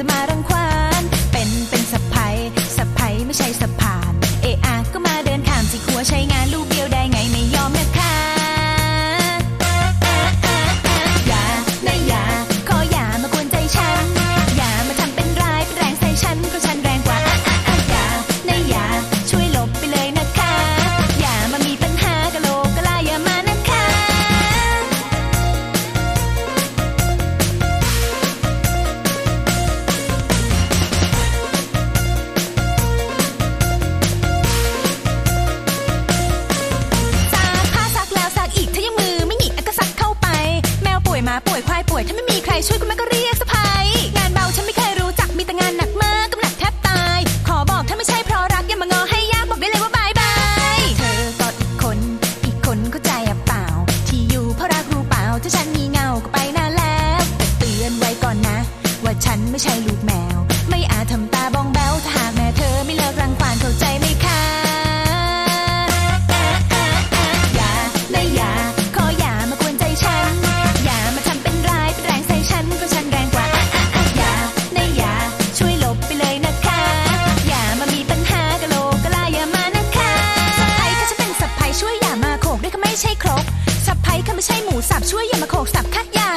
จะมารังควาน เป็นเป็นสะพ้ายสะพ้ายไม่ใช่สะพาน เออาก็มาเดินข้ามจีคัวใช้งานลูก ป่วยควายป่วยถ้าไม่มีใครช่วยคุณแม่ก็เรียกสะพายงานเบาฉันไม่เคยรู้จักมีแต่งานหนักมากกำหนักแทบตาย ขอบอกถ้าไม่ใช่เพราะรักอย่ามางอให้ยากบอกได้เลยว่าบายบายเธอก็อีกคน อีกคนเข้าใจอะเปล่า ที่อยู่เพราะรักรู้เปล่าถ้าฉันมีเงาก็ไปนานแล้วแต่เตือนไว้ก่อนนะ ว่าฉันไม่ใช่ลูกแมว ไม่อาจทำตาบองแบวถ้าหากแม่เธอไม่เลิกรังควานเข้าใจไหม ไม่ใช่หมูสับช่วยอย่ามาโขกสับค่ะย่า